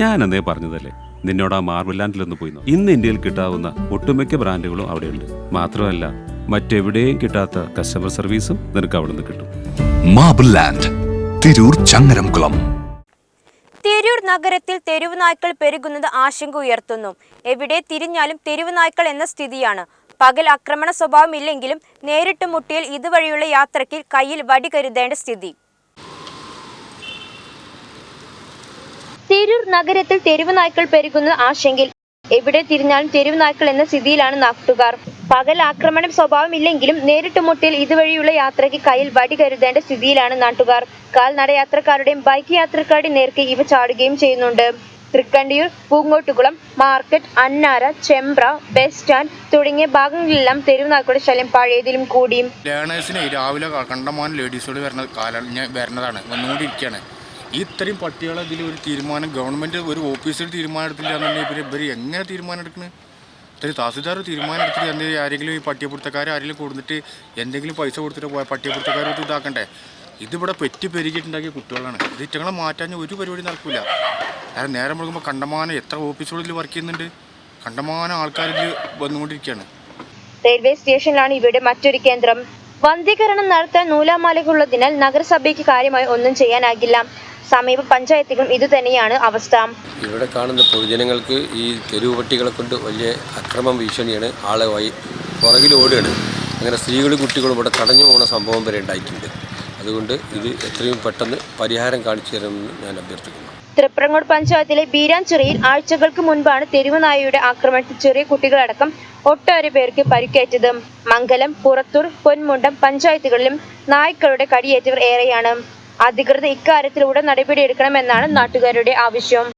ഞാൻ അന്നേ പറഞ്ഞതല്ലേ? നിന്നോട് ആ മാർബിൾ ലാൻഡിലൊന്ന് പോയി. ഇന്ന് ഇന്ത്യയിൽ കിട്ടാവുന്ന ഒട്ടുമിക്ക ബ്രാൻഡുകളും അവിടെയുണ്ട്. മാത്രമല്ല മറ്റെവിടെയും കിട്ടാത്ത കസ്റ്റമർ സർവീസും നിനക്ക് അവിടെ നിന്ന് കിട്ടും. Marble land Tirur Changaramkulam. Tirur നഗരത്തിൽ തെരുവ് നായ്ക്കൾ പെരുകുന്നത് ആശങ്ക ഉയർത്തുന്നു. എവിടെ തിരിഞ്ഞാലും തെരുവ് നായ്ക്കൾ എന്ന സ്ഥിതിയാണ്. പകൽ ആക്രമണ സ്വഭാവമില്ലെങ്കിലും നേരിട്ട് മുട്ടിയാൽ ഇതുവഴിയുള്ള യാത്രയ്ക്ക് കയ്യിൽ വടി കരുതേണ്ട സ്ഥിതി. തിരൂർ നഗരത്തിൽ തെരുവ് നായ്ക്കൾ പെരുകുന്നത് ആശങ്കയിൽ. എവിടെ തിരിഞ്ഞാലും തെരുവ് നായ്ക്കൾ എന്ന സ്ഥിതിയിലാണ് നാട്ടുകാർ. പകൽ ആക്രമണം സ്വഭാവമില്ലെങ്കിലും നേരിട്ട് മുട്ടിൽ ഇതുവഴിയുള്ള യാത്രയ്ക്ക് കയ്യിൽ വടി കരുതേണ്ട സ്ഥിതിയിലാണ് നാട്ടുകാർ. കാൽനട യാത്രക്കാരുടെയും ബൈക്ക് യാത്രക്കാരുടെയും നേർക്ക് ഇവ ചാടുകയും ചെയ്യുന്നുണ്ട്. Thrikkandiyur Poonkottukulam market Annara Chembra bus stand തുടങ്ങിയ ഭാഗങ്ങളിലെല്ലാം തെരുവ് നായ്ക്കളുടെ ശല്യം പഴയതിലും കൂടിയും ലേണേഴ്സിനെ രാവിലെ കണ്ടമാനം ലേഡീസോട് വരുന്ന കാലം വരുന്നതാണ്. വന്നുകൊണ്ടിരിക്കുകയാണ്. ഇത്രയും പട്ടികളെ ഇതിൽ ഒരു തീരുമാനം ഗവൺമെന്റ് ഒരു ഓഫീസിൽ തീരുമാനം എടുത്തില്ല എന്നുണ്ടെങ്കിൽ ഇവർ ഇവർ എങ്ങനെ തീരുമാനം എടുക്കുന്നത് ഇത്രയും തഹസിൽദാർ തീരുമാനം എടുത്തിട്ട് എന്തെങ്കിലും ആരെങ്കിലും ഈ പട്ടിയപ്പുറത്തക്കാർ ആരെങ്കിലും കൊടുത്തിട്ട് എന്തെങ്കിലും പൈസ കൊടുത്തിട്ട് പോയ പട്ടിയപ്പുറത്തക്കാർ ഇത് ഇതാക്കണ്ടേ? ഇതിവിടെ പെറ്റി പെരുകിയിട്ടുണ്ടാക്കിയ കുട്ടികളാണ്. ഇത് ഇറ്റങ്ങളെ മാറ്റാൻ ഒരു പരിപാടി നടക്കില്ല കാരണം നേരം മുഴുകുമ്പോൾ കണ്ടമാനം എത്ര ഓഫീസുകളിൽ വർക്ക് ചെയ്യുന്നുണ്ട്. കണ്ടമാനം ആൾക്കാരിൽ വന്നുകൊണ്ടിരിക്കുകയാണ് റെയിൽവേ സ്റ്റേഷനിലാണ് ഇവയുടെ മറ്റൊരു കേന്ദ്രം. വന്ധീകരണം നടത്താൻ നൂലാമാലയ്ക്കുള്ളതിനാൽ നഗരസഭയ്ക്ക് കാര്യമായി ഒന്നും ചെയ്യാനാകില്ല. സമീപ പഞ്ചായത്തുകളും ഇതുതന്നെയാണ് അവസ്ഥ. ഇവിടെ കാണുന്ന പൊതുജനങ്ങൾക്ക് ഈ തെരുവ് പട്ടികളെ കൊണ്ട് വലിയ അക്രമം ഭീഷണിയാണ് ആളെ പുറകിൽ ഓടുകയാണ്. അങ്ങനെ സ്ത്രീകളും കുട്ടികളും ഇവിടെ തടഞ്ഞു പോകുന്ന സംഭവം വരെ ഉണ്ടായിട്ടുണ്ട്. അതുകൊണ്ട് ഇത് എത്രയും പെട്ടെന്ന് പരിഹാരം കാണിച്ചു തരണമെന്ന് ഞാൻ അഭ്യർത്ഥിക്കുന്നു. തൃപ്രങ്ങോട് പഞ്ചായത്തിലെ ബീരാഞ്ചിറയിൽ ആഴ്ചകൾക്ക് മുൻപാണ് തെരുവ് നായയുടെ ആക്രമണത്തിൽ ചെറിയ കുട്ടികളടക്കം ഒട്ടേറെ പേർക്ക് പരിക്കേറ്റത്. മംഗലം പുറത്തൂർ പൊന്മുണ്ടം പഞ്ചായത്തുകളിലും നായ്ക്കളുടെ കടിയേറ്റവർ ഏറെയാണ്. അധികൃതർ ഇക്കാര്യത്തിൽ ഉടൻ നടപടിയെടുക്കണമെന്നാണ് നാട്ടുകാരുടെ ആവശ്യം.